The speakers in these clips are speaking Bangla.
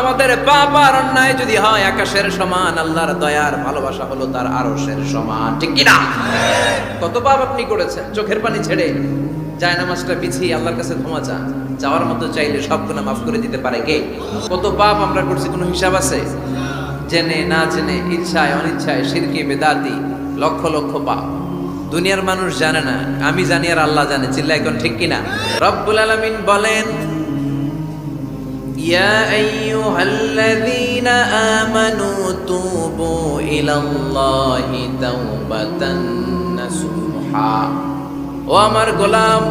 আমাদের আর অন্যায় যদি হয় আকাশের সমান, আল্লাহর দয়ার ভালোবাসা হলো তার আরশের সমান। ঠিক কিনা? কত পাপ আপনি করেছেন, চোখের পানি ছেড়ে যায় নামাজটা পিছিয়ে আল্লাহর কাছে ক্ষমা চান। যাওয়ার মতো চাইলে সব গুণা মাফ করে দিতে পারে কে? কত পাপ আমরা করছি, কোনো হিসাব আছে? জেনে, না জেনে, ইচ্ছায়, অনিচ্ছায় শিরকি বেদাতি, লক্ষ লক্ষ পাপ। দুনিয়ার মানুষ জানে না, আমি জানি আর আল্লাহ জানে। চিল্লা এখন ঠিক কিনা? রব্বুল আলামিন বলেন يا أيها الذين آمنوا توبوا إلى الله توبة نصوحا ও আমার গোলাম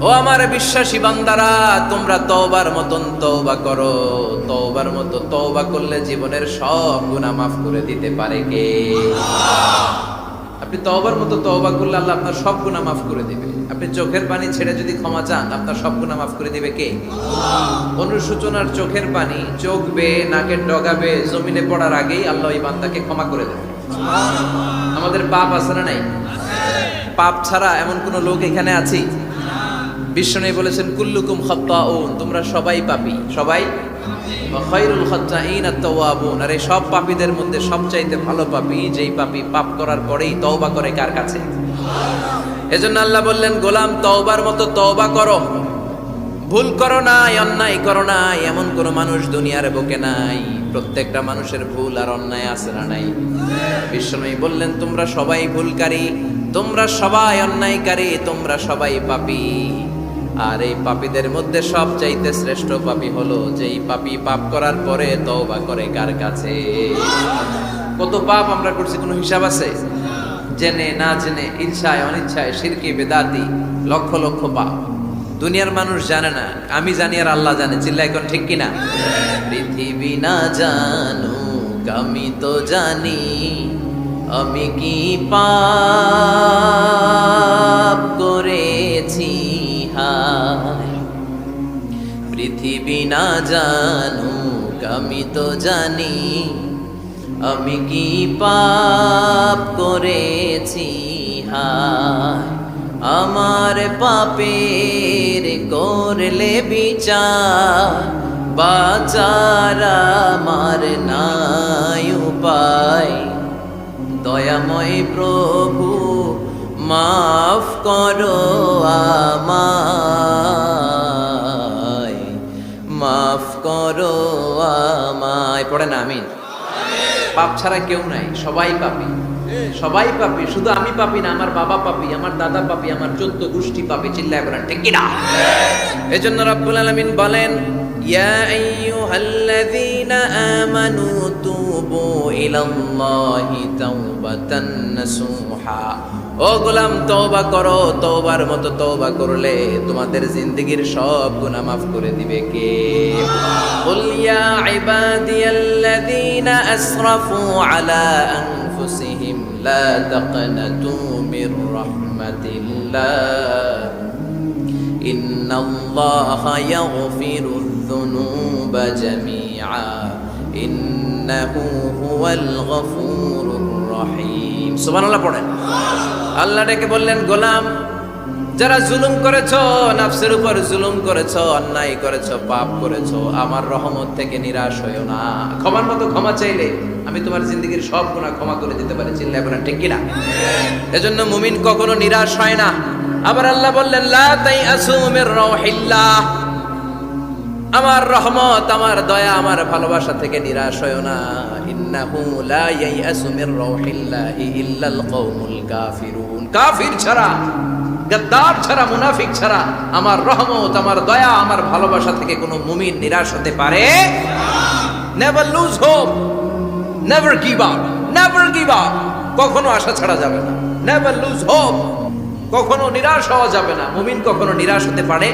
ও আমার বিশ্বাসী বান্দারা তোমরা তওবার মতন তওবা করো তওবার মতো তওবা করলে জীবনের সব গুনাহ মাফ করে দিতে পারে কে আপনি তওবার মতো তওবা করলে আল্লাহ আপনার সব গুনাহ মাফ করে দিবে আপনি চোখের পানি ছেড়ে যদি ক্ষমা চান আপনার সব গুনাহ মাফ করে দিবে কে? অনুসূচনার চোখের পানি চোখ বেয়ে নাকের ডগাবে জমিনে পড়ার আগেই আল্লাহ এই বান্দাকে ক্ষমা করে দেবে আমাদের পাপ আছে না নাই? পাপ ছাড়া এমন কোন লোক এখানে আছি? বিষ্ণু বলেছেন কুল্লুকুম খাত্তাউন তোমরা সবাই পাপি। সবাই? খৈরুল খাত্তাইন আত-তাওয়াবুন আর এই সব পাপীদের মধ্যে সবচাইতে ভালো পাপী যেই পাপী পাপ করার পরেই তওবা করে কার কাছে? এজন্য আল্লাহ বললেন, গোলাম, তওবার মতো তওবা করো। ভুল করো নাই, অন্যায় করো নাই, এমন কোন মানুষ দুনিয়ার বুকে নাই। প্রত্যেকটা মানুষের ভুল আর অন্যায় আছে না নাই? বিশ্বনবী বললেন, তোমরা সবাই ভুলকারী, তোমরা সবাই অন্যায়কারী, তোমরা সবাই পাপি। আর এই পাপীদের মধ্যে সব চাইতে শ্রেষ্ঠ পাপী হলো যেই পাপী পাপ করার পরে তওবা করে কার কাছে? কত পাপ আমরা করছি, কোনো হিসাব আছে? জেনে, না জেনে ইচ্ছায় অনিচ্ছায় শিরকি বেদাতি, লক্ষ লক্ষ পাপ। দুনিয়ার মানুষ জানে না, আমি জানি আর আল্লাহ জানে চিল্লা এখন ঠিক কিনা? পৃথিবী না জানু আমি তো জানি, আমি কি পাপ করেছি? পৃথিবী না জানু আমি তো জানি আমি কি পাপ করেছি? হায়, আমার পাপের করলে বিচার, বাচার আমার নাই উপায়। দয়াময় প্রভু, মাফ করো আমায়। মাফ করো আমায়। পড়ে না, আমিন। পাপ ছাড়া কেউ নাই, সবাই পাপি। সবাই পাপি, শুধু আমি পাপি না, আমার বাবা পাপি, আমার দাদা পাপি, আমার চোদ্দ গোষ্ঠী পাপি, চিল্লায় বলেন, ঠিক কিনা? এজন্য রব্বুল আলমিন বলেন, ইয়া আইয়ুহাল্লাযীনা আমানু তুবু ইলাল্লাহি তাওবাতান নাসুহা। ও গোলাম তোবা করো, তওবার মতো তওবা করলে তোমাদের জিন্দগির সব গুনাহ মাফ করে দিবে কে? বল ইয়া ইবাদিয়াল্লাযীনা আসরাফু আলা আনফুসিহিম, লা তাকনাতু মির রাহমাতিল্লাহ। ইন্নাল্লাহা ইয়াগফিরুয-যুনুবা জামিআ। ইন্নাহু হুয়াল গফুরুর রহিম। সুবহানাল্লাহ, পড়েন। আল্লাহ ডেকে বললেন, গোলাম, যারা জুলুম করেছ, নাফসের উপর জুলুম করেছ, অন্যায় করেছ, পাপ করেছ, আমার রহমত থেকে নিরাশ হইও না। ক্ষমার মতো ক্ষমা চাইলে আমি তোমার জিন্দগির সব গুণা ক্ষমা করে দিতে পারি চিল্লা বলেন, ঠিক কিনা? এজন্য মুমিন কখনো নিরাশ হয় না। আবার আল্লাহ বললেন, লা তাই আসুমের রহিল্লাহ আমার রহমত, আমার দয়া, আমার ভালোবাসা থেকে নিরাশ হয় না। ইন্নাহু লা ইয়াইয়াসু মির রাউহিল্লাহি ইল্লাল কওমুল কাফিরুন। কাফির ছাড়া, গাদ্দার ছাড়া, মুনাফিক ছাড়া আমার রহমত, আমার দয়া, আমার ভালোবাসা থেকে কোনো মুমিন নিরাশ হতে পারে? Never lose hope never give up never give up কখনো আশা ছাড়া যাবে না। নেভার লুজ হোপ কখনো নিরাশ হওয়া যাবে না। মুমিন কখনো নিরাশ হতে পারে?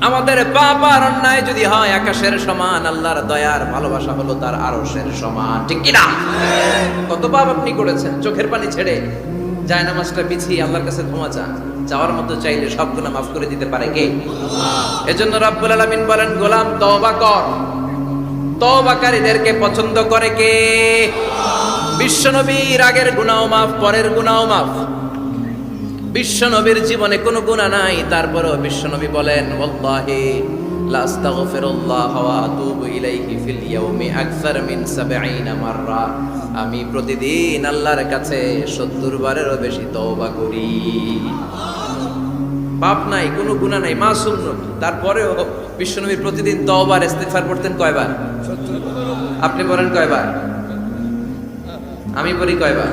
আমাদের পাপ আর অন্যায় যদি হয়, আকাশের সমান, আল্লাহর দয়ার ভালোবাসা হলো তার আরশের সমান। ঠিক কিনা? কত পাপ আপনি করেছেন, চোখের পানি ছেড়ে যায় নামাজটা বিছিয়ে আল্লাহর কাছে ক্ষমা চান। চাওয়ার মতো চাইলে সব গুণা মাফ করে দিতে পারে কে? এজন্য আলামিন বলেন, গোলাম তওবা কর। তওবাকারীদেরকে পছন্দ করে কে? বিশ্বনবীর আগের গুনাও মাফ, পরের গুনাও মাফ। বিশ্বনবীর জীবনে কোনো গুণা নাই। তারপরেও বিশ্বনবী বলেন, ওয়াল্লাহি লা আস্তাগফিরুল্লাহ ওয়া আতুবু ইলাইহি ফিল ইয়াউমি আকসার 70 আমি প্রতিদিন আল্লাহর কাছে 70 বারেরও বেশি তওবা করি। পাপ নাই, কোনো গুনাহ নাই, মাসুম নবী। তারপরেও বিশ্বনবী প্রতিদিন তওবার, ইস্তিগফার করতেন কয়বার? আপনি বলেন কয়বার? আমি বলি কয়বার?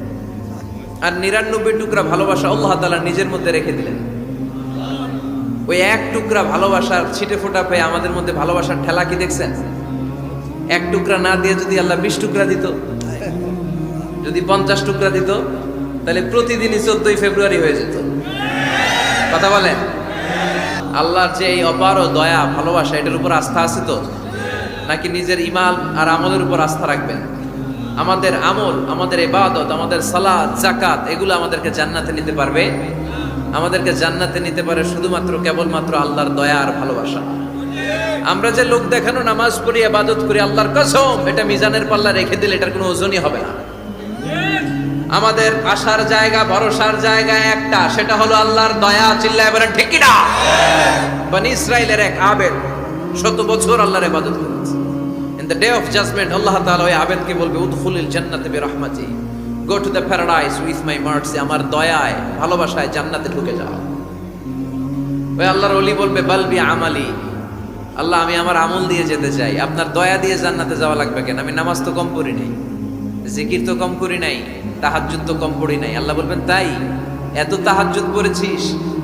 আর নিরানব্বই টুকরা ভালোবাসা আল্লাহ তালা নিজের মধ্যে রেখে দিলেন। ওই এক টুকরা ভালোবাসার ছিটে ফোটা পেয়ে আমাদের মধ্যে ভালোবাসার ঠেলা কি দেখছেন? এক টুকরা না দিয়ে যদি আল্লাহ বিশ টুকরা দিত, যদি পঞ্চাশ টুকরা দিত, তাহলে প্রতিদিনই চোদ্দই ফেব্রুয়ারি হয়ে যেত। কথা বলেন? আল্লাহর যে এই অপার ও দয়া, ভালোবাসা, এটার উপর আস্থা আছে তো? নাকি নিজের ইমাল আর আমলের উপর আস্থা রাখবেন? আমাদের আমল আমাদের ইবাদত আমাদের সালাদ জাকাত এগুলো আমাদেরকে জান্নাতে নিতে পারবে। আমাদেরকে জান্নাতে নিতে পারে শুধুমাত্র কেবলমাত্র আল্লাহর দয়া আর ভালোবাসা। আমরা যে লোক দেখানো নামাজ পড়ি ইবাদত করি আল্লাহর কসম এটা মিজানের পাল্লা রেখে দিলে এটার কোনো ওজনই হবে না। আমাদের আশার জায়গা ভরসার জায়গা একটা সেটা হলো আল্লাহর দয়া চিল্লায় বলেন ঠিক না বানি ইসরায়েলের এক আবেদ শত বছর আল্লাহর ইবাদত করেছে। দ্য ডে অফ জাজমেন্ট আল্লাহ তাআলা ওই আবেদকে বলবে, উদখুলিল জান্নাতে বিরহমাতি। Go to the paradise with my mercy আমার দয়ায়, ভালোবাসায় জান্নাতে ঢুকে যাও। ওই আল্লাহর ওলি বলবে বালবি আমালি। আল্লাহ, আমি আমার আমল দিয়ে যেতে চাই। আপনার দয়া দিয়ে জান্নাতে যাওয়া লাগবে কেন? আমি নামাজ তো কম করি নাই, জিকির তো কম করি নাই, তাহাজ্জুদ তো কম পড়ি নাই। আল্লাহ বলবেন, তাই? এত তাহাজ্জুদ পড়েছিস?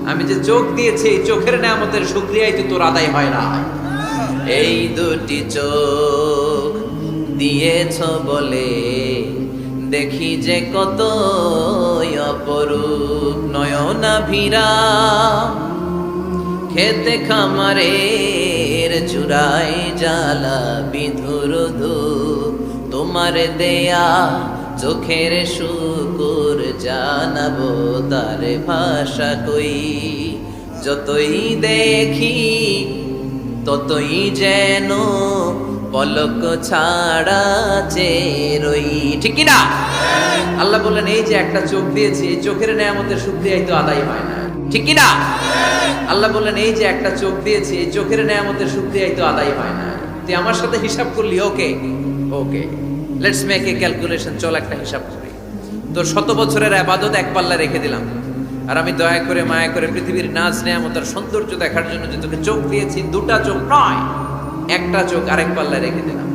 আমি যে চোখ দিয়েছি চোখের নামতের শুক্রিয়াই তো তোর আদায় হয় না এই দুটি চোখ দিয়েছ বলে দেখি যে কত অপরূপ। নয়না ভিরা খেতে খামারের চূড়ায় জ্বালা বিধুর তোমার দেয়া চোখের শুকুর জানাব তার ভাষা কই। যতই দেখি ততই যেন পলক ছাড়া চেরই ঠিক কি না আল্লাহ বললেন এই যে একটা চোখ দিয়েছি, এই চোখের নেয়ামতের শুক্রিয়াই তো আদায় হয় না। ঠিক না আল্লাহ বললেন এই যে একটা চোখ দিয়েছি, এই চোখের নেয়ামতের শুক্রিয়াই তো আদায় হয় না। তুই আমার সাথে হিসাব করলি, okay? Okay. Let's make a calculation চল একটা হিসাব করি। তোর শত বছরের আবাদত এক পাল্লা রেখে দিলাম। আর আমি দয়া করে মায়া করে পৃথিবীর নাচ নেয়ামতের সৌন্দর্য দেখার জন্য যে তোকে চোখ দিয়েছি, দুটা চোখ নয়, একটা চোখ আরেক পাল্লা রেখে দিলাম।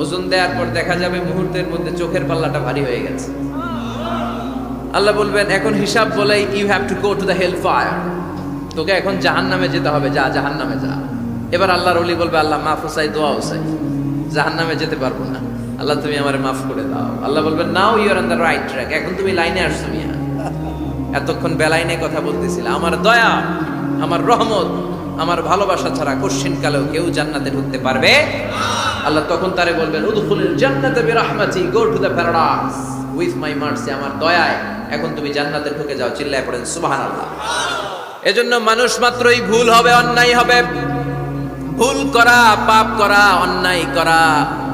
ওজন দেওয়ার পর দেখা যাবে মুহূর্তের মধ্যে চোখের পাল্লাটা ভারী হয়ে গেছে। আল্লাহ বলবেন, এখন হিসাব বলে you have to go to the hell fire তোকে এখন জাহান নামে যেতে হবে, যা জাহান নামে যা। এবার আল্লাহর অলি বলবে, আল্লাহ মাফ হোসাই দোয়া হোসাই জাহান নামে যেতে পারব না। আল্লাহ তুমি আমার মাফ করে দাও। আল্লাহ বলবেন now you're on the right track এখন তুমি লাইনে আসছো মিয়া। এতক্ষণ বেলাইনে কথা বলতেছিল, আমার দয়া, আমার রহমত, আমার ভালোবাসা ছাড়া কোশ্চিন কালেও কেউ জান্নাতে ঢুকতে পারবে? আল্লাহ তখন তারে বলবেন উদখুলিল জান্নাতে বিরহমাতি, go to the paradise, with my mercy, আমার দয়ায় এখন তুমি জান্নাতে ঢুকে যাও। চিল্লায় পড়েন, সুবহানাল্লাহ। এজন্য মানুষ মাত্রই ভুল হবে, অন্যায় হবে। ভুল করা, পাপ করা, অন্যায় করা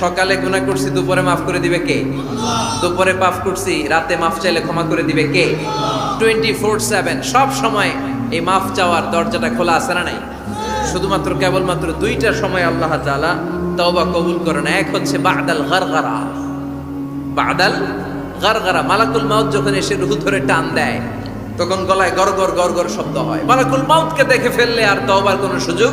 সকালে গুনাহ করছি, দুপুরে মাফ করে দিবে কে? দুপুরে পাপ করছি, রাতে মাফ চাইলে ক্ষমা করে দিবে কে? টোয়েন্টি ফোর সেভেন সব সময় এই মাফ চাওয়ার দরজাটা খোলা আছে না নাই? শুধুমাত্র কেবলমাত্র দুইটা সময় আল্লাহ তাআলা তওবা কবুল করেন। এক হচ্ছে বাদাল গারগারা বাদাল গারগারা মালাকুল মাউত যখন এসে রুহু ধরে টান দেয়, তখন গলায় গরগর গরগর শব্দ হয়। মালাকুল মাউতকে দেখে ফেললে আর তওবার কোনো সুযোগ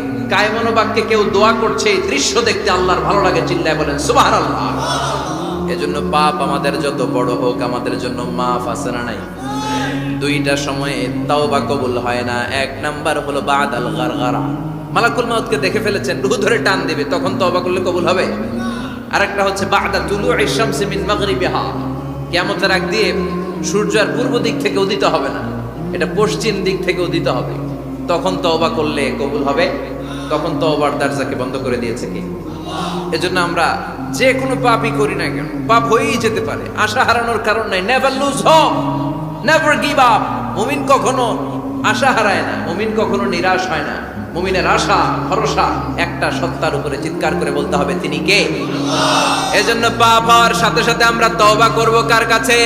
কায়মন বাক্যে কেউ দোয়া করছে, এই দৃশ্য দেখতে আল্লাহর ভালো লাগে, চিল্লায় বলেন সুবাহ আল্লাহ এজন্য পাপ আমাদের যত বড় হোক, আমাদের জন্য মাফ আছে না নাই? দুইটা সময়ে তাওবা কবুল হয় না, এক নাম্বার হলো বাদ আল গারগারা। মালাকুল মাউতকে দেখে ফেলেছেন, রুহ ধরে টান দিবে, তখন তওবা করলে কবুল হবে? আরেকটা হচ্ছে, বাদা তুলু ইশামসি মিন মাগরিবিহা। কিয়ামতের আগ দিয়ে সূর্য আর পূর্ব দিক থেকে উদিত হবে না, এটা পশ্চিম দিক থেকে উদিত হবে। তখন তওবা করলে কবুল হবে? তখন তওবার দরজাকে বন্ধ করে দিয়েছে কি? এজন্য আমরা যে কোনো পাপই করি না কেন, পাপ হয়েই যেতে পারে। আশা হারানোর কারণ নাই। Never lose hope never give up মুমিন কখনো আশা হারায় না, মুমিন কখনো নিরাশ হয় না। মুমিনের আশা, ভরসা একটা সত্তার উপরে চিৎকার করে বলতে হবে, তিনি কে? এজন্য পাপ হওয়ার সাথে সাথে আমরা তওবা করব কার কাছে?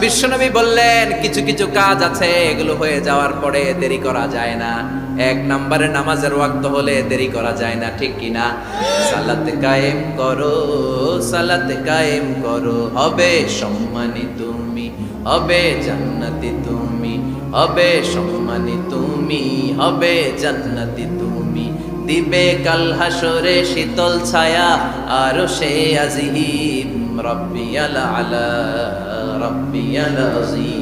বিশ্বনবী বললেন, কিছু কিছু কাজ আছে, এগুলো হয়ে যাওয়ার পরে দেরি করা যায় না। এক নম্বরে নামাজের ওয়াক্ত হলে দেরি করা যায় না, ঠিক কি না? সালাত কায়েম করো, সালাত কায়েম করো। হবে সম্মানী তুমি, হবে জান্নাতি তুমি, হবে সম্মানী তুমি, হবে জান্নাতি তুমি। দিবে কাল হাসরে শীতল ছায়া, আর সে আজিম রব্বিয়াল আলা, রব্বিয়াল আজিম।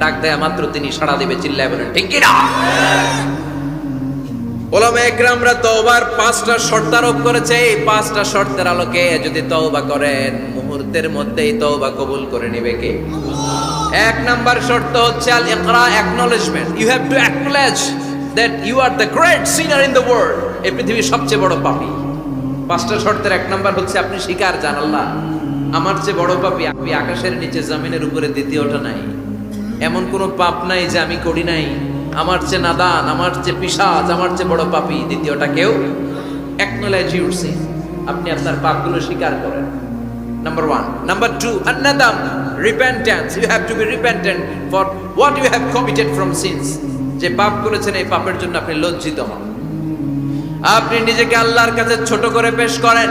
ডাক দেয়া মাত্র তিনি সাড়া দিবে, চিল্লায় বলেন, ঠিক কি না ওলামা একরামরা তওবার পাঁচটা শর্ত আরোপ করেছে। এই পাঁচটা শর্তের আলোকে যদি তওবা করেন, মুহূর্তের মধ্যেই তওবা কবুল করে নেবে কে? এক নাম্বার শর্ত হচ্ছে আল ইকরা you have to that you are the great sinner in the world এই পৃথিবীর সবচেয়ে বড় পাপী। পাঁচটা শর্তের এক নাম্বার হচ্ছে, আপনি স্বীকার জান আল্লাহ। আমার চেয়ে বড় পাপী আমি আকাশের নিচে, জমিনের উপরে দ্বিতীয়টা নাই। এমন কোনো পাপ নাই যে আমি করি নাই। আমার চেয়ে নাদান, আমার চেয়ে পিসাজ আমার চেয়ে বড় পাপী। দ্বিতীয়টা কেউ ইউর সিন আপনি আপনার পাপগুলো স্বীকার করেন। Number one number two আন্নাদাম repentance you have to be repentant for what you have committed from sins যে পাপ করেছেন, এই পাপের জন্য আপনি লজ্জিত হন। আপনি নিজেকে আল্লাহর কাছে ছোট করে পেশ করেন।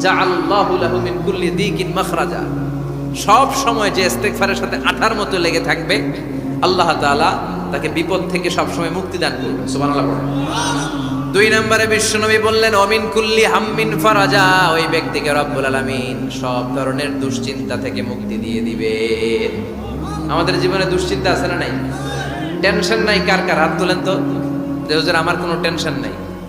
জাআল্লাহু লাহু মিন কুল্লি দিকিন মাখরাজা। সব সময় যে ইস্তেগফারের সাথে আঠার মতো লেগে থাকবে, আল্লাহ তাআলা তাকে বিপদ থেকে সব সময় মুক্তি দান করবে পড়েন দুই নম্বরে বিশ্বনবী বললেন, অমিন কুল্লি হাম্মিন ফারাজা। ওই ব্যক্তিকে রব্বুল আলামিন সব ধরনের দুশ্চিন্তা থেকে মুক্তি দিয়ে দিবে আমাদের জীবনে দুশ্চিন্তা আছে না নাই? টেনশন নাই কার কার? হাত তোলেন তো। যে আমার কোনো টেনশন নাই।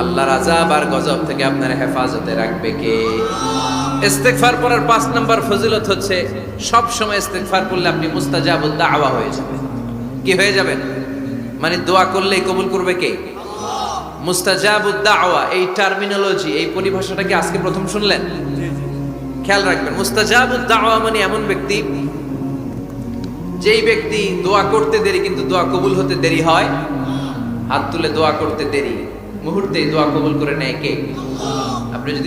আল্লাহর আজাব আর গজব থেকে আপনার হেফাজতে রাখবে কে? ইস্তেগফার পড়ার পাঁচ নম্বর ফজিলত হচ্ছে, সব সময় ইস্তেগফার করলে আপনি মুস্তাজাবুদ দাওয়া হয়ে যাবেন। কি হয়ে যাবেন? মানে দোয়া করলেই কবুল করবে কে? মুস্তাজাবুদ দাওয়া, এই টার্মিনোলজি এই পরিভাষাটা কি আজকে প্রথম শুনলেন? খেয়াল রাখবেন, মুস্তাজাবুদ দাওয়া মানে এমন ব্যক্তি, যেই ব্যক্তি দোয়া করতে দেরি কিন্তু দোয়া কবুল হতে দেরি হয়, হাত তুলে দোয়া করতে দেরি। মুহূর্তেই দোয়া কবুল করে নেয় কে আপনি যদি